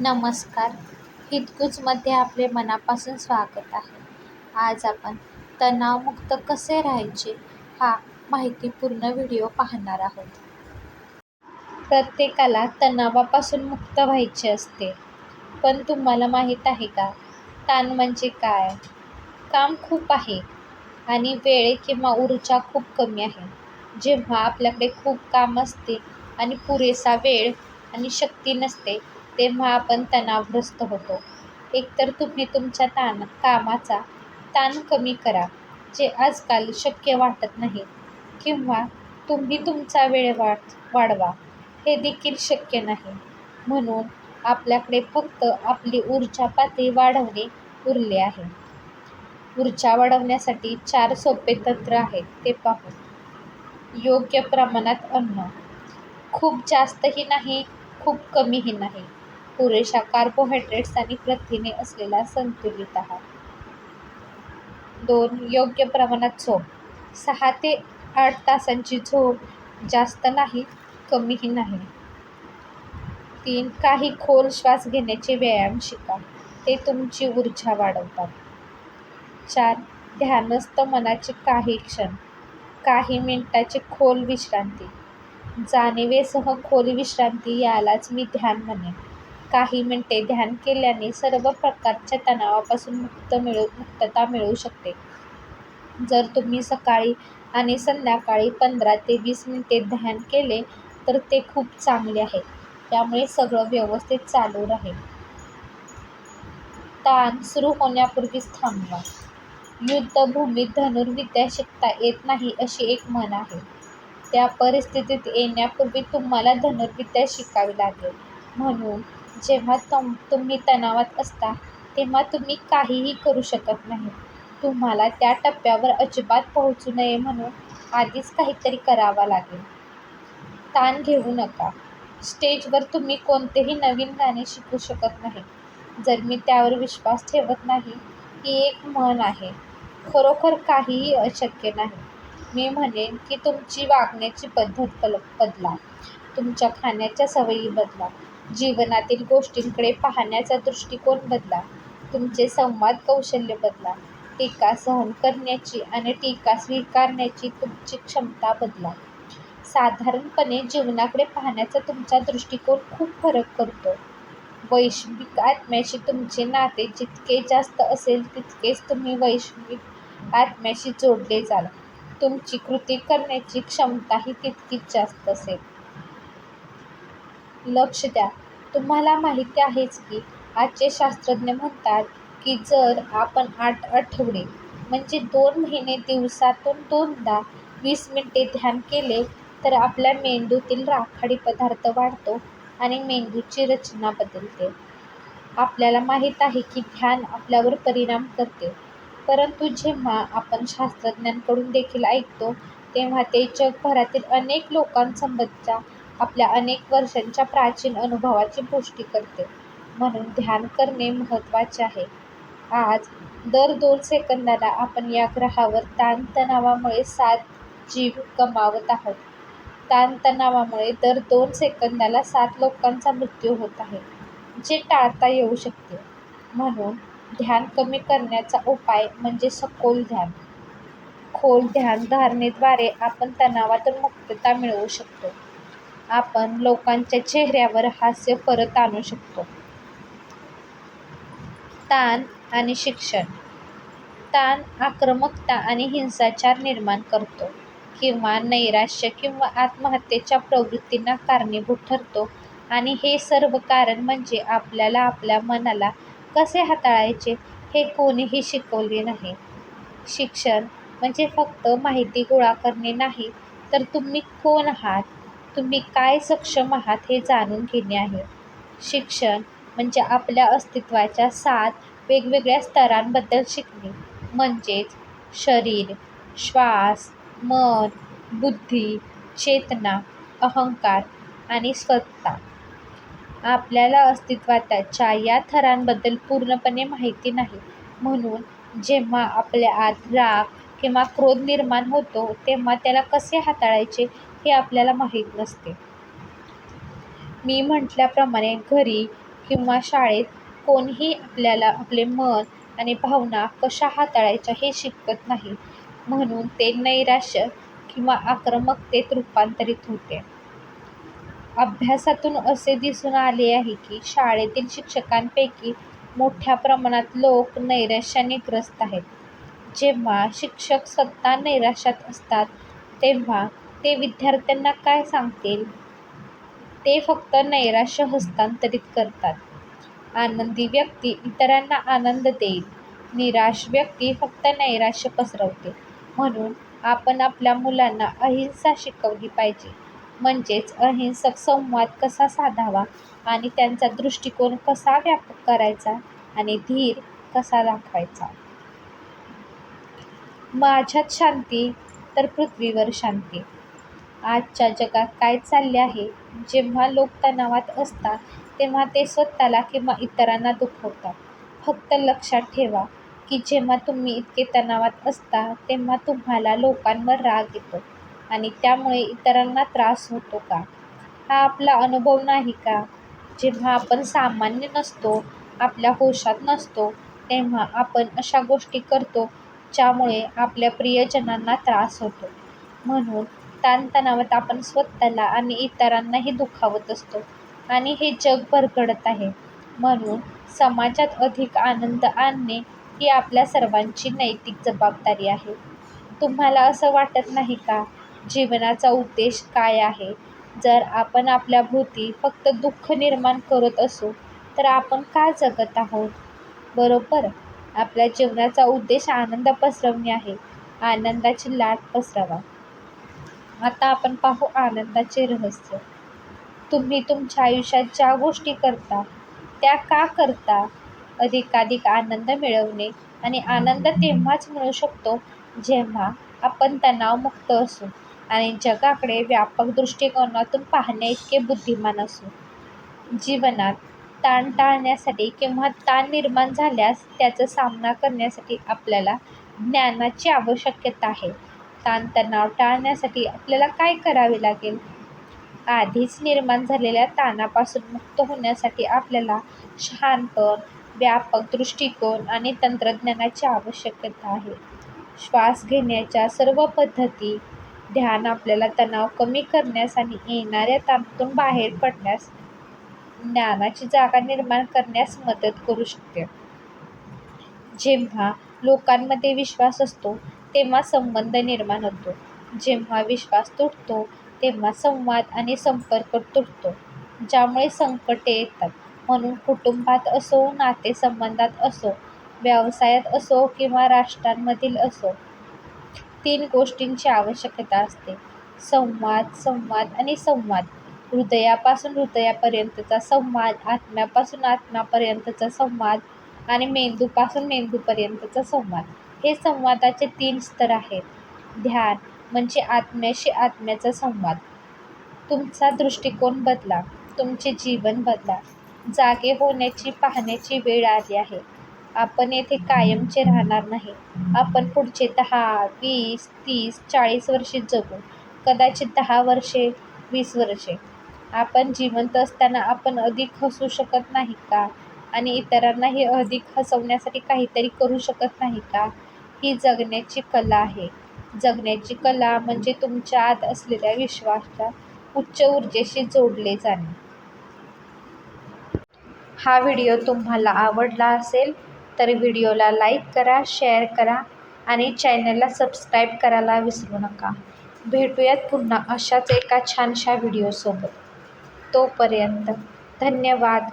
नमस्कार. हितगुजमध्ये आपले मनापासून स्वागत आहे. आज आपण तणावमुक्त कसे राहायचे हा माहितीपूर्ण व्हिडिओ पाहणार आहोत. प्रत्येकाला तणावापासून मुक्त व्हायचे असते. पण तुम्हाला माहीत आहे का? ताण म्हणजे काय? काम खूप आहे आणि वेळ किंवा ऊर्जा खूप कमी आहे. जेव्हा आपल्याकडे खूप काम असते आणि पुरेसा वेळ आणि शक्ती नसते तेव्हा आपण तणावग्रस्त होतो. एकतर तुम्ही तुमच्या ताण कामाचा ताण कमी करा जे आजकाल शक्य वाटत नाही किंवा तुम्ही तुमचा वेळ वाढ वाढवा हे देखील शक्य नाही. म्हणून आपल्याकडे फक्त आपली ऊर्जा पातळी वाढवणे उरले आहे. ऊर्जा वाढवण्यासाठी चार सोपे तंत्र आहेत ते पाहू. योग्य प्रमाणात अन्न. खूप जास्तही नाही खूप कमीही नाही. पुरेशा कार्बोहायड्रेट्स आणि प्रथिने असलेला संतुलित आहार. दोन योग्य प्रमाणात झोप. सहा ते आठ तासांची झोप जास्त नाही कमीही नाही. तीन काही खोल श्वास घेण्याचे व्यायाम शिका. ते तुमची ऊर्जा वाढवतात. चार ध्यानस्थ मनाचे काही क्षण काही मिनिटाची खोल विश्रांती. जाणीवेसह खोल विश्रांती यालाच मी ध्यान म्हणेन. काही मिनटे ध्यान केल्याने सर्व प्रकारच्या तणावापासून मुक्त मिळू मुक्तता मिळू शकते. जर तुम्ही सकाळी आणि संध्याकाळी पंधरा ते वीस मिनिटे ध्यान केले तर ते खूप चांगले आहे. त्यामुळे सगळं व्यवस्थित चालू राहील. ताण सुरू होण्यापूर्वीच थांबवा. युद्धभूमीत धनुर्विद्या शिकता येत नाही अशी एक म्हण आहे. त्या परिस्थितीत येण्यापूर्वी तुम्हाला धनुर्विद्या शिकावी लागेल. म्हणून जेव्हा तम तुम्ही तणावात असता तेव्हा तुम्ही काहीही करू शकत नाही. तुम्हाला त्या टप्प्यावर अजिबात पोहोचू नये म्हणून आधीच काहीतरी करावा लागेल. ताण घेऊ नका. स्टेजवर तुम्ही कोणतेही नवीन गाणे शिकू शकत नाही. जर मी त्यावर विश्वास ठेवत नाही ही एक म्हण आहे. खरोखर काहीही अशक्य नाही. मी म्हणेन की तुमची वागण्याची पद्धत बल बदला. तुमच्या खाण्याच्या सवयी बदला. जीवनातील गोष्टींकडे पाहण्याचा दृष्टिकोन बदला. तुमचे संवाद कौशल्य बदला. टीका सहन करण्याची आणि टीका स्वीकारण्याची तुमची क्षमता बदला. साधारणपणे जीवनाकडे पाहण्याचा तुमचा दृष्टिकोन खूप फरक करतो. वैश्विक आत्म्याशी तुमचे नाते जितके जास्त असेल तितकेच तुम्ही वैश्विक आत्म्याशी जोडले जाल. तुमची कृती करण्याची क्षमताही तितकीच जास्त असेल. लक्ष द्या. तुम्हाला माहिती आहेच की आजचे शास्त्रज्ञ म्हणतात की जर आपण आठ आठवडे म्हणजे दोन महिने दिवसातून दोनदा वीस मिनिटे ध्यान केले तर आपल्या मेंदूतील राखाडी पदार्थ वाढतो आणि मेंदूची रचना बदलते. आपल्याला माहीत आहे की ध्यान आपल्यावर परिणाम करते. परंतु जेव्हा आपण शास्त्रज्ञांकडून देखील ऐकतो तेव्हा ते जगभरातील अनेक लोकांसंबतच्या आपल्या अनेक वर्षांच्या प्राचीन अनुभवाची पुष्टी करते. म्हणून ध्यान करणे महत्त्वाचे आहे. आज दर दोन सेकंदाला आपण या ग्रहावर ताणतणावामुळे सात जीव गमावत आहोत. ताणतणावामुळे दर दोन सेकंदाला सात लोकांचा मृत्यू होत आहे जे टाळता येऊ शकते. म्हणून ध्यान कमी करण्याचा उपाय म्हणजे सखोल ध्यान. खोल ध्यान धारणेद्वारे आपण तणावातून मुक्तता मिळवू शकतो. आपण लोकांच्या चेहऱ्यावर हास्य परत आणू शकतो. ताण आणि शिक्षण. ताण आक्रमकता आणि हिंसाचार निर्माण करतो किंवा नैराश्य किंवा आत्महत्येच्या प्रवृत्तींना कारणीभूत ठरतो आणि हे सर्व कारण म्हणजे आपल्याला आपल्या मनाला कसे हाताळायचे हे कोणीही शिकवले नाही. शिक्षण म्हणजे फक्त माहिती गोळा करणे नाही तर तुम्ही कोण आहात? तुम्ही काय सक्षम आहात हे जाणून घेणे आहे. शिक्षण म्हणजे आपल्या अस्तित्वाच्या सात वेगवेगळ्या स्तरांबद्दल शिकणे. म्हणजेच शरीर श्वास मन बुद्धी चेतना अहंकार आणि स्वतः. आपल्याला अस्तित्वाच्या या थरांबद्दल पूर्णपणे माहिती नाही. म्हणून जेव्हा आपल्या आत राग किंवा क्रोध निर्माण होतो तेव्हा त्याला कसे हाताळायचे हे आपल्याला माहीत नसते मी म्हटल्याप्रमाणे घरी किंवा शाळेत कोणीही आपल्याला आपले मन आणि भावना कशा हाताळायच्या हे शिकवत नाही म्हणून ते नैराश्य किंवा आक्रमकतेत रूपांतरित होते. अभ्यासातून असे दिसून आले आहे की शाळेतील शिक्षकांपैकी मोठ्या प्रमाणात लोक नैराश्याने ग्रस्त आहेत. जेव्हा शिक्षक स्वतः नैराश्यात असतात तेव्हा ते विद्यार्थ्यांना काय सांगतील? ते फक्त नैराश्य हस्तांतरित करतात. आनंदी व्यक्ती इतरांना आनंद देईल, निराश व्यक्ती फक्त नैराश्य पसरवते. म्हणून आपण आपल्या मुलांना अहिंसा शिकवली पाहिजे. म्हणजेच अहिंसक संवाद कसा साधावा आणि त्यांचा दृष्टिकोन कसा व्यापक करायचा आणि धीर कसा दाखवायचा. माझ्यात शांती तर पृथ्वीवर शांती. आजच्या जगात काय चालले आहे? जेव्हा लोक तणावात असतात तेव्हा ते स्वतःला किंवा इतरांना दुखवतात. फक्त लक्षात ठेवा की जेव्हा तुम्ही इतके तणावात असता तेव्हा तुम्हाला लोकांवर राग येतो आणि त्यामुळे इतरांना त्रास होतो का? हा आपला अनुभव नाही का? जेव्हा आपण सामान्य नसतो, आपल्या होशात नसतो तेव्हा आपण अशा गोष्टी करतो ज्यामुळे आपल्या प्रियजनांना त्रास होतो. म्हणून ताणतणावात आपण स्वतःला आणि इतरांनाही दुखावत असतो आणि हे जग घडत आहे. म्हणून समाजात अधिक आनंद आणणे ही आपल्या सर्वांची नैतिक जबाबदारी आहे. तुम्हाला असं वाटत नाही का? जीवनाचा उद्देश काय आहे? जर आपण आपल्या भोवती फक्त दुःख निर्माण करत असू तर आपण का जगत आहोत? बरोबर? आपल्या जीवनाचा उद्देश आनंद पसरवणे आहे. आनंदाची लाट पसरवा. आता आपण पाहू आनंदाचे रहस्य. तुम्ही तुमच्या आयुष्यात ज्या गोष्टी करता त्या का करता? अधिकाधिक आनंद मिळवणे आणि आनंद तेव्हाच मिळू शकतो जेव्हा आपण तणावमुक्त असू आणि जगाकडे व्यापक दृष्टिकोनातून पाहण्याइतके बुद्धिमान असू. जीवनात ताण टाळण्यासाठी किंवा ताण निर्माण झाल्यास त्याचा सामना करण्यासाठी आपल्याला ज्ञानाची आवश्यकता आहे. ताणतणाव टाळण्यासाठी आपल्याला काय करावे लागेल? आधीच निर्माण झालेल्या ताणापासून मुक्त होण्यासाठी आपल्याला शहाणपण, व्यापक दृष्टिकोन आणि तंत्रज्ञानाची आवश्यकता आहे. श्वास घेण्याच्या सर्व पद्धती, ध्यान आपल्याला तणाव कमी करण्यास आणि येणाऱ्या ताणातून बाहेर पडण्यास, ज्ञानाची जागा निर्माण करण्यास मदत करू शकते. जेव्हा लोकांमध्ये विश्वास असतो तेव्हा संबंध निर्माण होतो. जेव्हा विश्वास तुटतो तेव्हा संवाद आणि संपर्क तुटतो, ज्यामुळे संकटे येतात. म्हणून कुटुंबात असो, नातेसंबंधात असो, व्यवसायात असो किंवा राष्ट्रांमधील असो, तीन गोष्टींची आवश्यकता असते. संवाद, संवाद आणि संवाद. हृदयापासून हृदयापर्यंतचा संवाद, आत्म्यापासून आत्म्यापर्यंतचा संवाद आणि मेंदूपासून मेंदूपर्यंतचा संवाद हे संवादाचे तीन स्तर आहेत. ध्यान म्हणजे आत्म्याशी आत्म्याचा संवाद. तुमचा दृष्टिकोन बदला, तुमचे जीवन बदला. जागे होण्याची, पाहण्याची वेळ आली आहे. आपण येथे कायमचे राहणार नाही. आपण पुढचे दहा, वीस, तीस, चाळीस वर्षे जगू. कदाचित दहा वर्षे, वीस वर्षे. आपण जिवंत असताना आपण अधिक हसू शकत नाही का आणि इतरांनाही अधिक हसवण्यासाठी काहीतरी करू शकत नाही का? ही जगण्याची कला आहे. जगण्याची कला म्हणजे तुमच्या आत असलेल्या विश्वासाच्या उच्च ऊर्जेशी जोडले जाणे. हा व्हिडिओ तुम्हाला आवडला असेल तर व्हिडिओला लाईक करा, शेअर करा आणि चॅनलला सबस्क्राईब करायला विसरू नका. भेटूयात पुन्हा अशाच एका छानशा व्हिडिओसोबत. तोपर्यंत धन्यवाद.